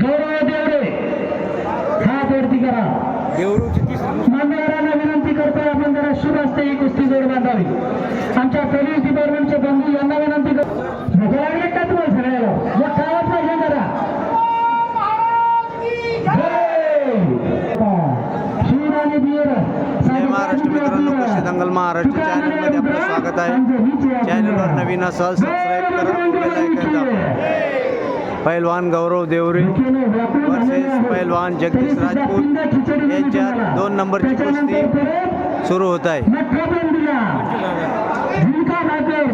गौरव देवरे हात वरती करा. मान्यवरांना विनंती करतो आपण जरा शुभ असते ही कुस्ती जोड बांधावी. आमच्या पोलीस डिपार्टमेंटचे बंधू यांना विनंती करतो भजा लागले का तुम्हाला सगळ्याला? पाहिजे जरा महाराष्ट्र मित्रांनो कृषी दंगल महाराष्ट्र चॅनलमध्ये आपलं स्वागत आहे. चॅनलवर नवीन असाल सबस्क्राईब करा पैलवान गौरव देवरे वर्सेस पैलवान जगदीश राजपूत यांच्यात दोन नंबरची कुस्ती सुरू होत आहे.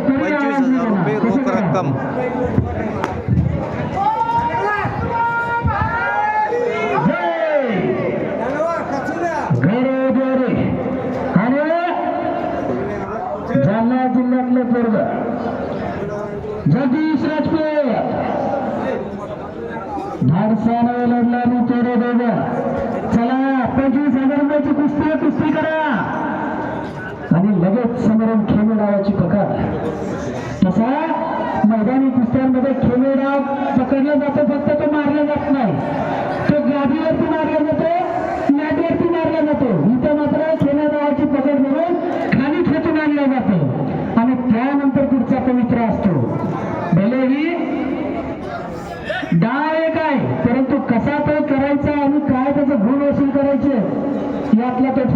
पंचवीस हजार रुपये रोख रक्कम. जिल्ह्यातलं पोरग जगदीश राजपूत धाडसानं लढला मी चोरे दोघं चला पंचवीस हजार रुपयाची स्वीकारा करा आणि लगेच समोरून खेळू पकड. तसा मैदानी कुस्त्यांमध्ये खेळू पकडला जातो फक्त तो मारला जात नाही.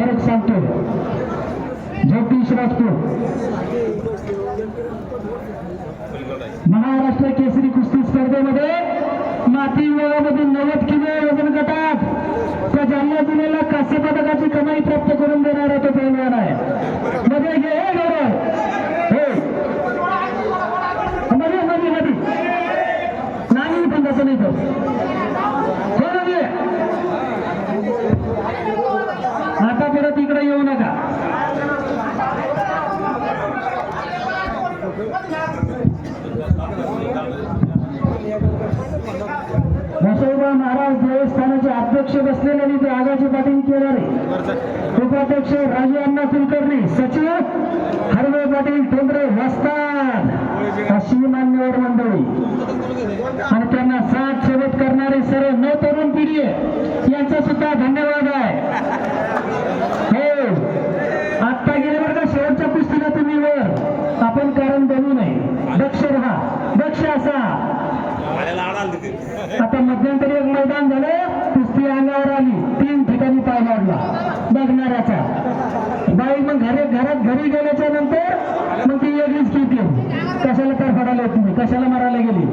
यातला सांगतो. जगदीश राजपूत महाराष्ट्र केसरी कुस्ती स्पर्धेमध्ये माती विभागामध्ये नव्वद किलो वजन गटात त्या जालना जिल्ह्याला कांस्य पदकाची कमाई प्राप्त करून देणारा तो पैलवान आहे. मध्ये घे हे गौरव हे मध्ये मध्ये मध्ये नाही पण तसं नाही तर हो मध्ये आता परत इकडे येऊ नका बसवबा महाराज अध्यक्ष बसलेले आणि ते आगाचे पाटील केणारे उपाध्यक्ष राजू अण्णा कुलकर्णी सचिव हरवे पाटील ठोंबरे वस्ताद अशी मान्यवर मंडळी. आणि त्यांना साथ सोबत करणारी सर्व नव तरुण पिढी यांचा सुद्धा धन्यवाद आहे. हो. आत्ता गेले बरं का शेवटच्या कुस्तीला तुम्ही वर. आपण कारण बनू नये. दक्ष राहा. दक्ष असा. आता मध्यंतरी एक मैदान झालं कुस्ती अंगावर आली तीन ठिकाणी पाय वाढला बघणाऱ्याचा बाई मग घरी घरात घरी गेल्याच्यानंतर मग ती वेगळीच किती कशाला तर फडायला येत नाही? कशाला मारायला गेली?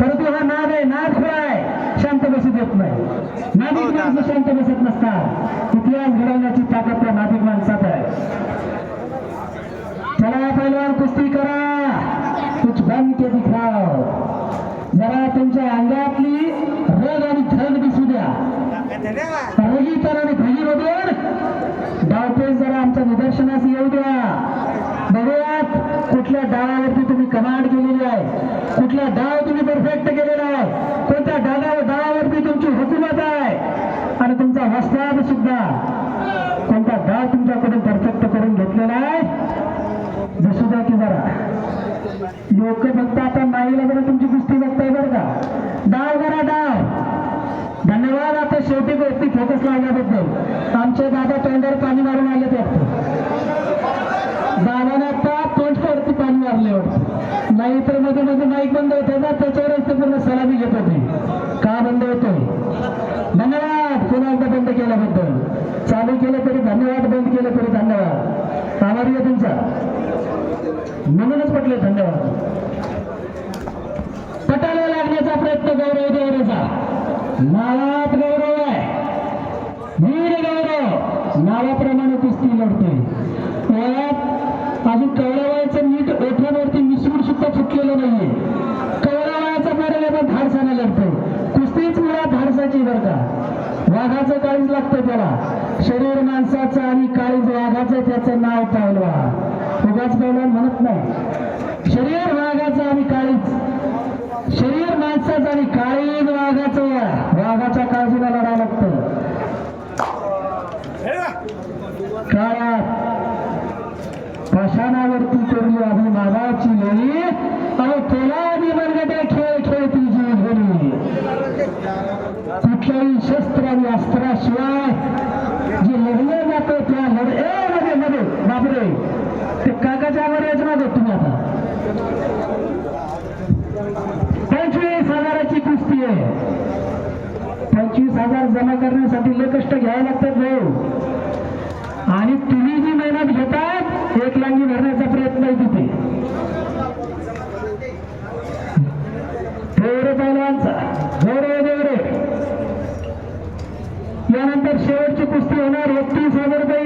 परंतु हा नाद आहे नाद खुळा आहे. शांत बसू देत नाही. नादिक हो, माणसं दादा. शांत बसत नसतात. इतिहास घडवण्याची ताकद त्या नादिक माणसात आहे. चला पहिलवान कुस्ती करा. कुछ बन के दिखाओ. जरा तुमच्या अंगातली रग आणि थरग दिसू द्या रगीतर आणि भगीमधून डावपेच जरा आमच्या निदर्शनास येऊ द्या बघूयात कुठल्या डावावरती तुम्ही कमांड केलेली आहे कुठला डाव तुम्ही परफेक्ट केलेला आहे कोणत्या डावावर डावावरती तुमची हुकूमत आहे आणि तुमचा वस्ताद सुद्धा कोणता डाव तुमच्याकडून परफेक्ट करून घेतलेला आहे दिसू द्या की जरा लोक फक्त आता माईला जरा तुमची कुस्ती बघताय बरं का? डाव करा डाव. धन्यवाद आता शेवटी गोष्टी फोकस लावल्याबद्दल. आमचे दादा तोंडावर पाणी मारून आले ते दादाने आता तोंडावरती पाणी मारले वाटतं. नाही तर मध्ये मध्ये माईक बंद होते ना त्याच्यावरच ते पूर्ण सलामी घेत होते. का बंद होतोय? धन्यवाद पुन्हा एकदा बंद केल्याबद्दल. चालू केलं तरी धन्यवाद बंद केलं तरी धन्यवाद. आभारी आहे तुमचा. म्हणूनच म्हटले धन्यवाद. पटाला लागण्याचा प्रयत्न गौरव देवरेचा नावात गौरव आहे. वीर गौरव. नावाप्रमाणे कुस्ती लढतोय. वयात अजून कौरवायचं नीट ओठांवरती मिसळून सुद्धा फुटलेलं नाहीये. कौरवायचा मरेला पण धाडसाने लढतोय. कुस्तीच मुळात धाडसाची बरं का. वाघाचं काळीच लागतं त्याला. शरीर माणसाचं आणि काळीज वाघाचं त्याचं नाव पावलं सगळ्याच पहिलवान म्हणत नाही. शरीर वाघाचं आणि काळीच. शरीर माणसाचं आणि काळीज वाघाचं वाघाच्या काळजीला लढावं लागतं. काळात पाषाणावरती कोणी आम्ही मागाची लई अहो तुला आधी मनगट्या खेळ खेळती जीव घरी अस्त्राशिवाय जे लढलं जातं त्या लढ ए मध्ये मध्ये बापरे ते काकाच्या यायचं मागं तुम्ही आता. पंचवीस हजाराची कुस्ती आहे. पंचवीस हजार जमा करण्यासाठी लय कष्ट घ्यावे लागतात भाऊ. आणि तुम्ही जी मेहनत घेतात एक लांगी भरण्याचा प्रयत्न आहे तिथे. थोडे पहिलवानचा गौरव देवरे. यानंतर शेवटची कुस्ती होणार एकतीस हजार रुपये.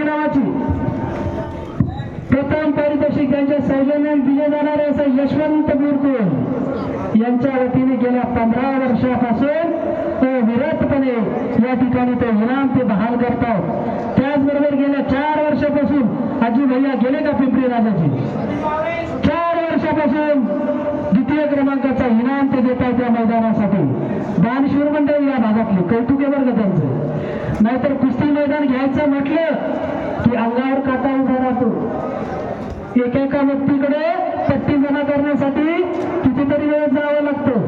सन्मान पारितोषिक त्यांच्या सौजन्याने दिले जाणारे असं यशवंत गुरुकुल यांच्या वतीने गेल्या पंधरा वर्षापासून ते विरतपणे या ठिकाणी ते इनाम ते बहाल करतात. त्याचबरोबर गेल्या चार वर्षापासून आजी भैया गेले का पिंपरी राजाची चार वर्षापासून द्वितीय क्रमांकाचा इनाम ते देतात आहेत या मैदानासाठी. दानशूर मंडळी या भागातली कौतुक आहे बरं का त्यांचं. नाहीतर कुस्ती मैदान घ्यायचं म्हटलं की अंगावर काटा उभा राहतो. एकेका व्यक्तीकडे पट्टी जमा करण्यासाठी कितीतरी वेळ जावं लागतं.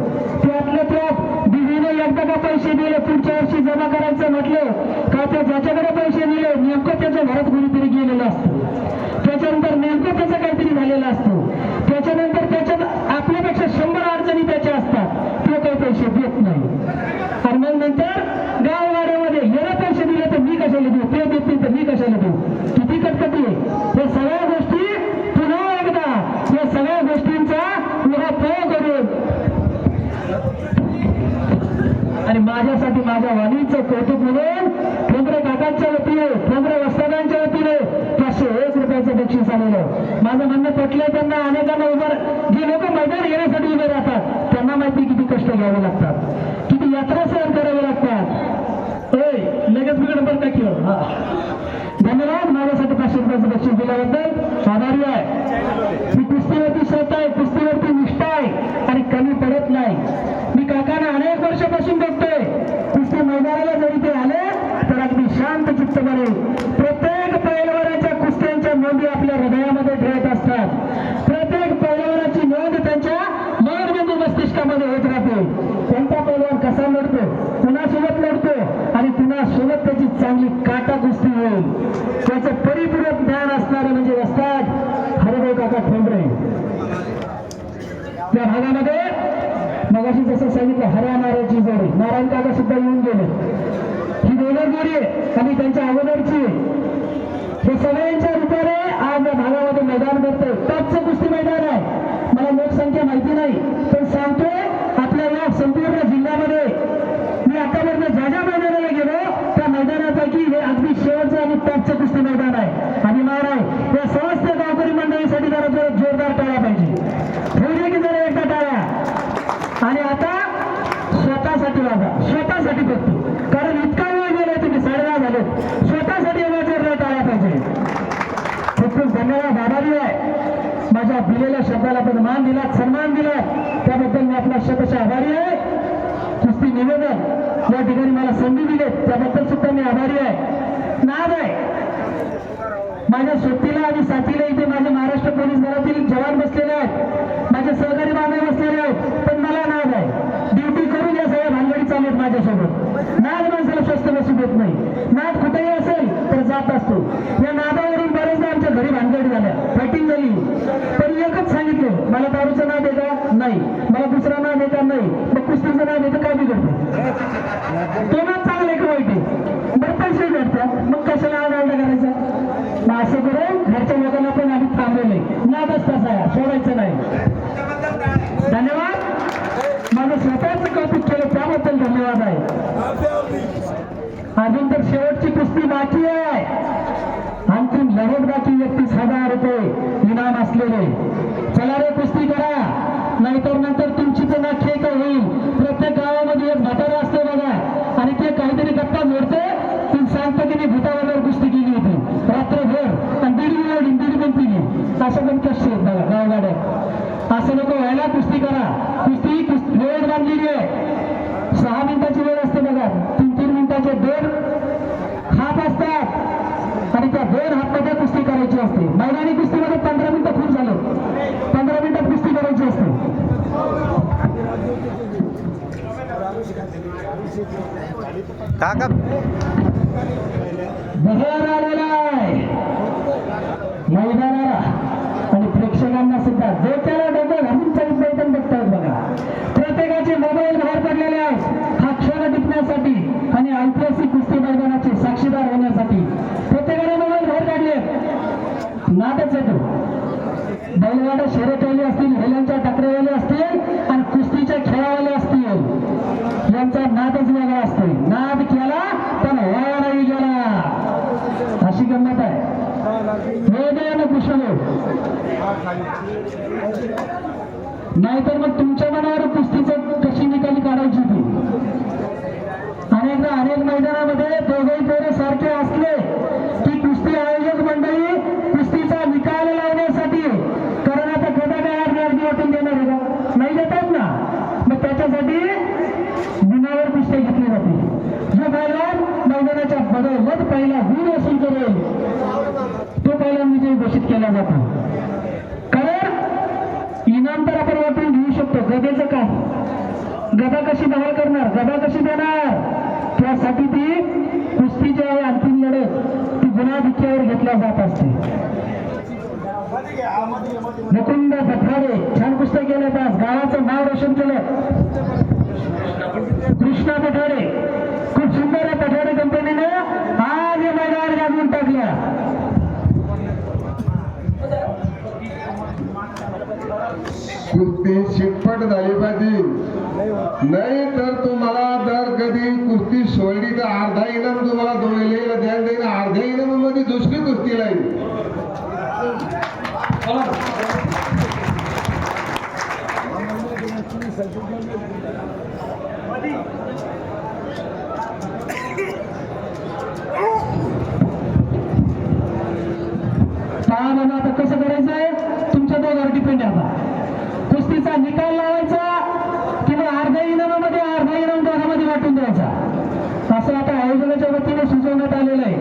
त्यातल्या त्यात दिदीने एकदा का पैसे दिले पुढच्या वर्षी जमा करायचं म्हटलं का ते ज्याच्याकडे पैसे दिले नेमकं त्याच्या घरात कुणीतरी गेलेलं असतं. त्याच्यानंतर नेमकं त्याचं काहीतरी झालं असतं त्याच्यानंतर त्याच्यात आपल्यापेक्षा शंभर अडचणी त्याच्या असतात तो काही पैसे देत नाही आणि मग नंतर गाववाड्यामध्ये याला पैसे दिले तर मी कशाला देऊ ते देत नाही तर मी कशाला देऊ किती कटकटी आहे या सगळ्या गोष्टी पुन्हा एकदा या सगळ्या गोष्टींचा उहापोह करून आणि माझ्यासाठी माझ्या वाणीचं कौतुक म्हणून ठोंबरे काकांच्या वतीने ठोंबरे वस्तादांच्या वतीने पाचशे एक रुपयाचं बक्षीस आलेलं माझं दिले त्यांना अनेकांना उभं जे लोक मैदान येण्यासाठी उभे राहतात त्यांना माहिती किती कष्ट घ्यावे लागतात. किती यात्रा सहन करावे लागतात. होय लगेच बिघड बरं का किंवा? धन्यवाद माझ्यासाठी पाचशे रुपयाचं बक्षीस दिल्याबद्दल. आभारी आहे. मी कुस्तीवरती श्रद्धा आहे कुस्तीवरती निष्ठा आहे आणि कमी पडत नाही. मी काकांना अनेक वर्षापासून बघतोय कुस्ती मैदानाला जरी ते आले तर अगदी शांत चित्तपणे प्रत्येक आपल्या हृदयामध्ये ठेवत असतात. प्रत्येक पैलवानाची नोंद त्यांच्या मनबिंदू मस्तिष्कामध्ये होत राहते. कोणता पैलवान कसा लढतो? कुणासोबत लढतो? आणि कुणासोबत त्याची चांगली काटा कुस्ती होईल? त्याचं परिपूर्ण ज्ञान असणारे म्हणजे असतात हरभाऊ काका ठोंबरे. त्या भागामध्ये मगाशी जसं सांगितलं हऱ्या नाऱ्याची जोडी. नारायण काका सुद्धा येऊन गेले. ही दोनच जोडी आहे. आणि त्यांच्या अगोदरची हे सगळ्यांच्या रूपाने आज भागामध्ये मैदान करतोय टॉपचं कुस्ती मैदान आहे. मला लोकसंख्या माहिती नाही. पण सांगतोय आपल्या या संपूर्ण जिल्ह्यामध्ये. मी आतापर्यंत ज्या ज्या मैदानाला गेलो त्या मैदानापैकी हे अगदी शेवटचं आणि टॉपचं कुस्ती मैदान आहे. आणि महाराज या समस्त गावकरी मंडळीसाठी जरा जरा जोरदार टाळ्या पाहिजे थोडी की जरा एकदा टाळ्या आणि आता स्वतःसाठी वागा स्वतःसाठी बघतो कारण इतका वेळ गेला तुम्ही साडेदहा झाले स्वतःसाठी एवढा जोरदार टाळ्या पाहिजे खूप खूप धन्यवाद आभारी आहे माझ्या आपल्याला शब्दाला आपण मान दिला सन्मान दिला. त्याबद्दल मी आपला शतशः आभारी आहे. कुस्ती निवेदन या ठिकाणी मला संधी दिली. त्याबद्दल सुद्धा मी आभारी आहे. नाद आहे. माझ्या सोबतीला आणि साथीला इथे माझे महाराष्ट्र पोलीस दलातील जवान बसलेले आहेत. माझे सहकारी बांधव बसलेले आहेत. पण मला नाद आहे. ड्युटी करून या सगळ्या भानगडी चालू आहेत माझ्यासोबत. नाद माणसाला स्वस्त बसू देत नाही. नाद कुठेही असेल तर जात असतो. या नाद बरेचदा आमच्या घरी भानगडी झाल्या फायटिंग झाली पण एकच सांगितलं मला दारूचं नाव देता नाही मला दुसरा नाव देता नाही मग कुस्तीचं नाव देतं काय तेव्हा चांगले नाव चांगला वाईट बरं पैसे भेटतात. मग कशाला आरडाओरडा करायचा? मग असं करून घरच्या लोकांना पण आम्ही थांबवले नादच तसा आहे. सोडायचं नाही. धन्यवाद. माझं स्वतःच कौतुक केलं त्याबद्दल धन्यवाद आहे. अजून तर शेवटची कुस्ती बाकी आहे. अंतिम लढत बाकी एकतीस हजार रुपये इनाम असलेले. चला रे कुस्ती करा. नाहीतर नंतर तुमची तर ना खेळ होईल प्रत्येक गावामध्ये एक म्हातारा असतो बघा आणि ते काहीतरी मिळते ती सांगतो की मी भूतावर कुस्ती केली होती. रात्रभर आणि दीड वेळ दीड पण पिली असं पण कष्ट आहेत बघा गावगाड्यात असं नको व्हायला कुस्ती करा. कुस्ती कुस्ती वेळ बांधलेली आहे सहा मिनिटाची वेळ असते बघा. तीन तीन मिनिटाचे दोन हात असतात. आणि त्या दोन हातमध्ये कुस्ती करायची असते. मैदानी कुस्तीमध्ये काका बहर आलेला आहे मैदानाला आणि प्रेक्षकांना सुद्धा डोक्याला डोकं घालून चाळीस मैदान बघतायत बघा प्रत्येकाचे मोबाईल बाहेर पडलेले आहेत हा क्षण टिकण्यासाठी आणि ऐतिहासिक कुस्ती मैदानाचे साक्षीदार होण्यासाठी प्रत्येकाने मोबाईल बाहेर काढले नाटच येतो बैलगाडा शर्यतवाले असतील हेल्यांच्या टकरेवाले असतील आणि कुस्तीच्या खेळावाले असतील यांचा नादच वेगळा असतो नाद केला पण वाया नाही गेला अशी गंमत आहे हे दे ना कुशल नाहीतर मग तुमच्या मनावर कुस्तीचं कशी निकाली काढायची ती? अनेकदा अनेक मैदानामध्ये दोघेही पोरे सारखे असले की कुस्ती आयोजक मंडळी कुस्तीचा निकाल लावण्यासाठी कारण आता गदा काय अर्धी वाटून देणार आहे का? नाही देतात ना? मग त्याच्यासाठी गुन्ह्यावर कुस्ती घेतली जाते. जो बैलान मैदानाच्या बदलत पहिला गुण वसूल करेल तो पहिला विजय घोषित केला जातो. कारण इनाम तर आपण गदेचं काय? गदा कशी बाहेर करणार? गदा कशी देणार? त्यासाठी ती कुस्तीच्या अंतिम लढत ती गुन्हा गुन्हाधिक्यावर घेतल्या जात असते. मुकुंद पठारे छान पुस्तक केल्या तास गावाचं नाव रोशन केलं. कृष्णा पठारे. खूप सुंदर आहे पठारे कंपनीने आज हे मैदान गाजवून टाकल्या. कुस्ती शिटपट झाली पाहिजे. नाही तर तुम्हाला जर कधी कुस्ती सोडली तर अर्धा इनाम तुम्हाला दोघेला ध्यान देईन. अर्ध्या इनामामध्ये दुसरी कुस्ती लागेल आता कसं करायचं आहे तुमच्या दोघांवर डिपेंड आहे आता कुस्तीचा निकाल लावायचा किंवा अर्ध्या इनामामध्ये अर्धा इनाम दोघांमध्ये वाटून द्यायचा. असं आता आयोजनाच्या वतीने सुचवण्यात आलेलं आहे.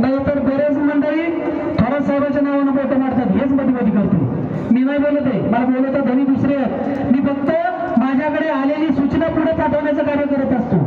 नाहीतर बरेच मंडळी थोरात साहेबाच्या नावानं बोटं मारतात. हेच मध्ये मध्ये करतो मी नाही बोलत आहे. मला बोलत आहे धनी दुसरे आहेत. मी फक्त माझ्याकडे आलेली सूचना पुढे पाठवण्याचं कार्य करत असतो.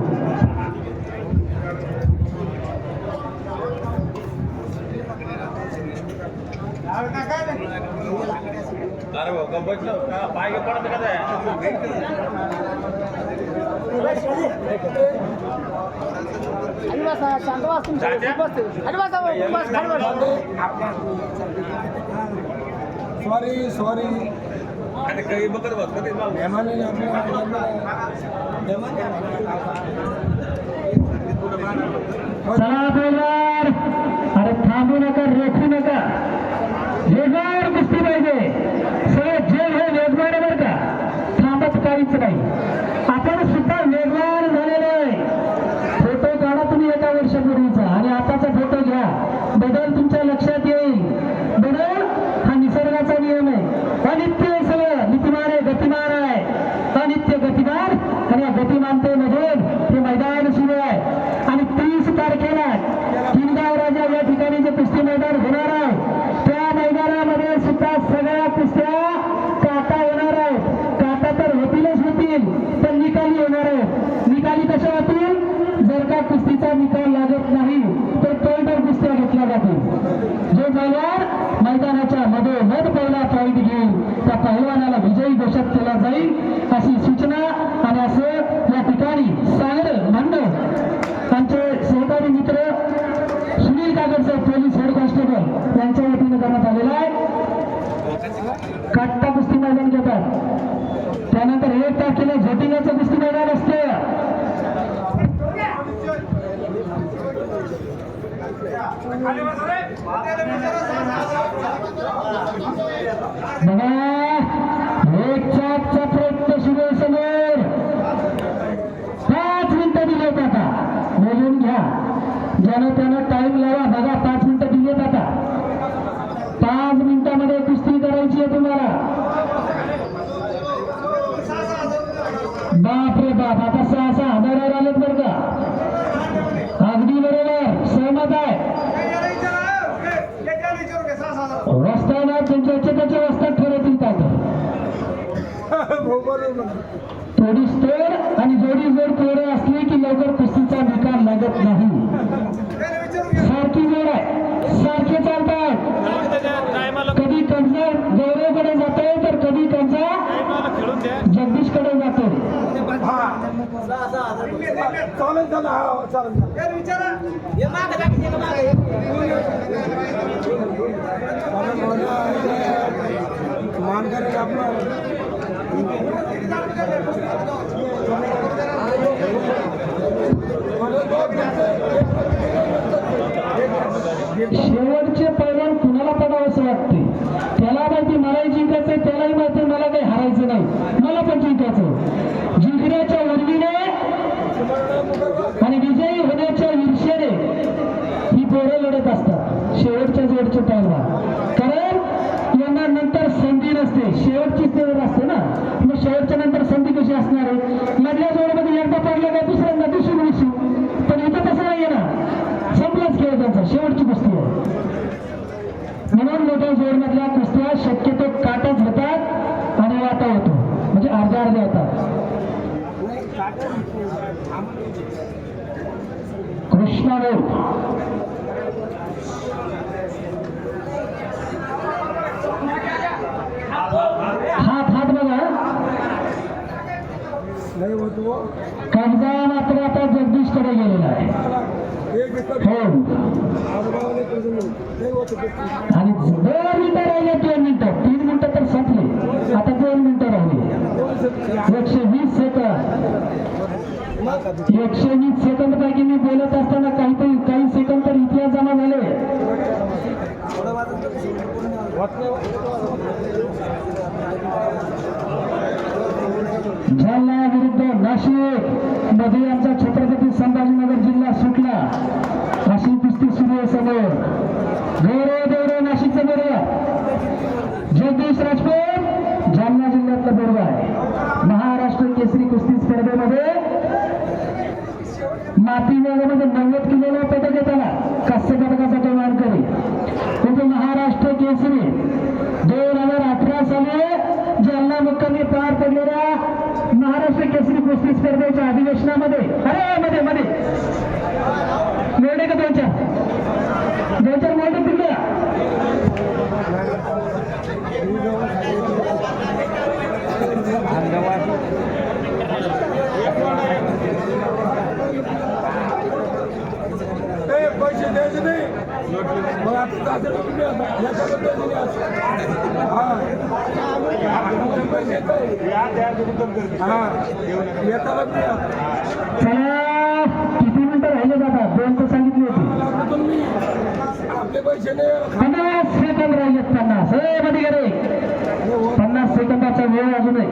सॉरी सॉरी चला बैलगाड अरे थांबू नका रोखू नका. वेगवार कुस्ती पाहिजे सगळे जे हे वेगवार आहे बरं का थांबत काहीच नाही आपण सुद्धा वेगवार झालेलो आहे फोटो काढा तुम्ही एका वर्षापूर्वीचा आणि आताचा फोटो घ्या बदल तुमच्या लक्षात येईल बदल हा निसर्गाचा नियम आहे अनित्य आहे सगळं नीतिमान आहे गतिमान आहे अनित्य गतिमान आणि या गतिमानतेमधून हे मैदान सुरू आहे आणि तीस तारखेला किनगाव राजा या ठिकाणी जे कुस्ती मैदान होणार आहे त्या मैदानामध्ये सुद्धा सगळ्या कुस्त्या काटा होणार आहेत काटा तर होतीलच होतील पण निकाली होणार आहेत निकाली कशा होतील जर का कुस्तीचा निकाल लागत नाही तर तोंडवर कुस्त्या घेतल्या जातील जो बैलवान मैदानाच्या मधोमध पहिला पॉईंट घेईल त्या पहिलवानाला विजयी केला जाईल अशी सूचना आणि असं या ठिकाणी सांगड म्हणणं आमचे सहकारी मित्र सुनील कागडचे पोलीस हेड कॉन्स्टेबल यांच्या वतीने करण्यात आलेला आहे. काट्टा कुस्ती मैदान घेतात. त्यानंतर एक तारखेला झोटिंगाचं कुस्ती मैदान असतं. बघा एक चापचा प्रयत्न सुरू आहे समोर पाच मिनिटं दिलेत आता बोलून ज्यानं त्यानं टाइम लावा. बघा पाच मिनिटं दिलेत आता. पाच मिनिटामध्ये कुस्ती करायची आहे तुम्हाला. बाप रे बाप आता सहा सहा हजारावर आलेत बरं का? अगदी बरोबर. सहमत आहे. वस्ताना त्यांच्या त्याच्या रस्त्यात ठरवतील काय तर थोडी स्टोर आणि जोडी जोड पोरं असली की लवकर लागत नाही सारखी जोड आहे सारखे चालतात कधी कंचा गौरवकडे जातोय तर कधी कंचा जगदीशकडे जातोय शेवटचे पैलवान कुणाला पडावं असं वाटते त्याला माहिती मलाही जिंकायचंय त्यालाही माहिती मला काही हारायचं नाही मला पण जिंकायचं जिंकण्याच्या उर्मीने आणि विजयी होण्याच्या ईर्षेने ही पोरं लढत असतात शेवटच्या जोडचे कारण यांना नंतर संधी नसते. शेवटची जोड असते ना. मग शेवटच्या नंतर संधी कशी असणार आहे? मधल्या जोडमध्ये एकदा पडलं का दुसऱ्यांदा दुसरी विसू पण इथं तसं नाहीये ना. संपलाच खेळ त्यांचा. शेवटची कुस्ती आहे. म्हणून मोठ्या जोडमधल्या कुस्त्या शक्यतो काटच होतात आणि वाटा होतो. म्हणजे अर्ध्या अर्ध्या होतात. कृष्णा रोड हात हात बघा कामगार मात्र आता जगदीशकडे गेलेला आहे. हो आणि दोन मिनिटं राहिले दोन मिनिटं. तीन मिनिटं तर संपले. आता दोन मिनिटं राहिले. एकशे वीस सेकंद एकशे वीस सेकंद पैकी मी बोलत असताना काहीतरी काही सेकंद तर इतिहास जमा झाले. जालना विरुद्ध नाशिकमध्ये आमचा छत्रपती संभाजीनगर जिल्हा सुटला. अशी कुस्ती सुरू आहे समोर. गौरव गौरव नाशिकचं गौरव. जगदीश राजपूत जालना जिल्ह्यातलं गौरव आहे. महाराष्ट्र केसरी कुस्ती स्पर्धेमध्ये मातीवर विभागामध्ये नव्वद किलोला पदक आहे त्याला कास्य पदकाचा तो मानकरी म्हणजे महाराष्ट्र केसरी दोन हजार अठरा साली जालना मुक्कामी पार पडलेल्या महाराष्ट्र केसरी कुस्ती स्पर्धेच्या अधिवेशनामध्ये अरे मध्ये मध्ये. मिळणे का दोन चार दोन चार मोठे तिकडे पैसे द्यायचे नाही. किती मिनिटं राहिले जातात दोन तर सांगितली होती मला आता तुम्ही आपले पैसे नाही पन्नास सेकंद राहिलेत पन्नास हे मध्ये गेले पन्नास सेकंदाचा वेळ अजून आहे